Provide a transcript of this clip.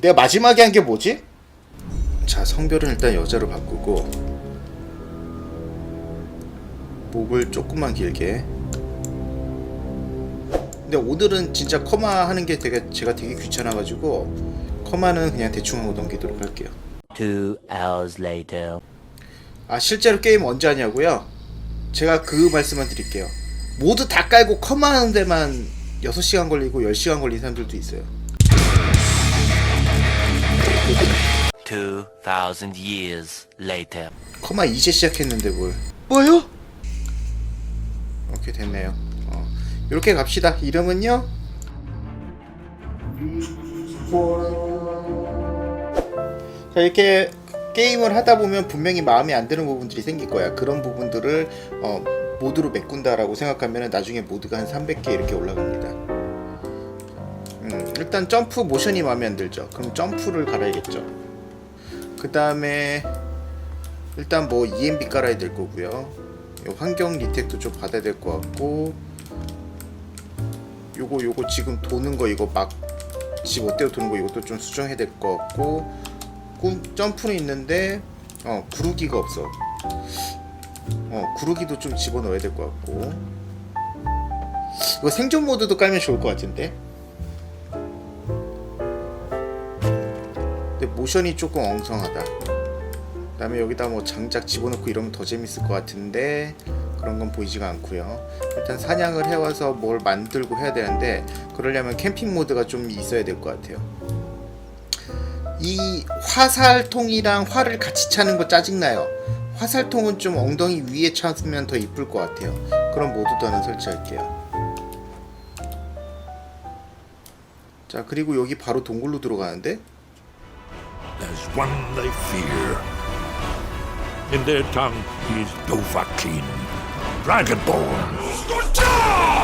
내가 마지막에 한 게 뭐지? 자 성별은 일단 여자로 바꾸고 목을 조금만 길게 근데 오늘은 진짜 커마 하는 게 되게 제가 되게 귀찮아가지고 커마는 그냥 대충 하고 넘기도록 할게요 Two hours later. 아 실제로 게임 언제 하냐고요? 제가 그 말씀만 드릴게요 모두 다 깔고 커마 하는 데만 6시간 걸리고 10시간 걸린 사람들도 있어요 Two thousand years later. 커마 이제 시작했는데 뭘? 뭐요? 오케이 됐네요. 어, 이렇게 갑시다. 이름은요? 자 이렇게 게임을 하다 보면 분명히 마음에 안 드는 부분들이 생길 거야. 그런 부분들을 어, 모드로 메꾼다라고 생각하면 나중에 모드가 한 300개 이렇게 올라갑니다. 음, 일단 점프 모션이 마음에 안 들죠. 그럼 점프를 갈아야겠죠 그 다음에 일단 뭐 EMB 깔아야 될 거고요. 요 환경 리텍도 좀 받아야 될 것 같고 요거 요거 지금 도는 거 이거 막 15대로 도는 거 이것도 좀 수정해야 될 것 같고 꾸, 점프는 있는데 어 구르기가 없어. 어 구르기도 좀 집어넣어야 될 것 같고 이거 생존 모드도 깔면 좋을 것 같은데. 모션이 조금 엉성하다. 그 다음에 여기다 뭐 장작 집어넣고 이러면 더 재밌을 것 같은데 그런 건 보이지가 않고요. 일단 사냥을 해와서 뭘 만들고 해야 되는데 그러려면 캠핑 모드가 좀 있어야 될 것 같아요. 이 화살통이랑 활을 같이 차는 거 짜증나요. 화살통은 좀 엉덩이 위에 차면 더 이쁠 것 같아요. 그런 모드도 하나 설치할게요. 자 그리고 여기 바로 동굴로 들어가는데 There's one they fear. In their tongue, he's Dovahkiin, Dragonborn.